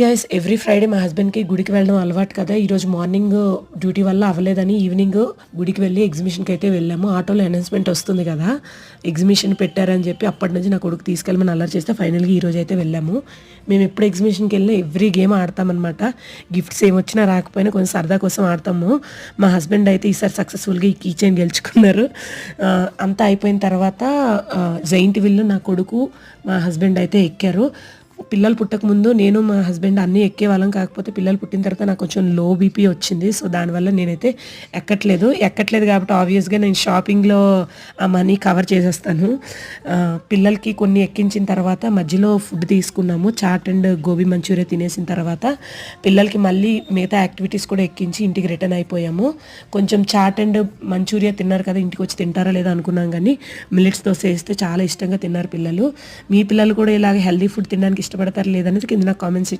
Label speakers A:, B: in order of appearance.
A: Guys every Friday మా హస్బెండ్కి గుడికి వెళ్ళడం అలవాటు కదా. ఈరోజు మార్నింగ్ డ్యూటీ వల్ల అవ్వలేదని ఈవినింగ్ గుడికి వెళ్ళి ఎగ్జిబిషన్కి అయితే వెళ్ళాము. ఆటోలో అనౌన్స్మెంట్ వస్తుంది కదా. ఎగ్జిబిషన్ పెట్టారని చెప్పి అప్పటి నుంచి నా కొడుకు తీసుకెళ్ళమని అల్లరి చేస్తే ఫైనల్గా ఈరోజు అయితే వెళ్ళాము. మేము ఎప్పుడు ఎగ్జిబిషన్కి వెళ్ళినా ఎవ్రీ గేమ్ ఆడతామన్నమాట. గిఫ్ట్స్ ఏమొచ్చినా రాకపోయినా కొంచెం సరదా కోసం ఆడతాము. మా హస్బెండ్ అయితే ఈసారి సక్సెస్ఫుల్గా ఈ కీచైన్ గెలుచుకున్నారు. అంతా అయిపోయిన తర్వాత జైంట్ విల్లు నా కొడుకు మా హస్బెండ్ అయితే ఎక్కారు. పిల్లలు పుట్టకముందు నేను మా హస్బెండ్ అన్నీ ఎక్కేవాళ్ళం కాకపోతే పిల్లలు పుట్టిన తర్వాత నాకు కొంచెం లో బీపీ వచ్చింది. సో దానివల్ల నేనైతే ఎక్కట్లేదు. ఎక్కట్లేదు కాబట్టి ఆబ్వియస్గా నేను షాపింగ్లో ఆ మనీ కవర్ చేసేస్తాను. పిల్లలకి కొన్ని ఎక్కించిన తర్వాత మధ్యలో ఫుడ్ తీసుకున్నాము. చాట్ అండ్ గోబీ మంచూరియా తినేసిన తర్వాత పిల్లలకి మళ్ళీ మిగతా యాక్టివిటీస్ కూడా ఎక్కించి ఇంటికి రిటర్న్ అయిపోయాము. కొంచెం చాట్ అండ్ మంచూరియా తిన్నారు కదా ఇంటికి వచ్చి తింటారా లేదా అనుకున్నాం కానీ మిల్లెట్స్ దోశ వేస్తే చాలా ఇష్టంగా తిన్నారు పిల్లలు. మీ పిల్లలు కూడా ఇలాగ హెల్దీ ఫుడ్ తినడానికి ఇష్టం ఇష్టపడతారు లేదనేది కింద నాకు కామెంట్స్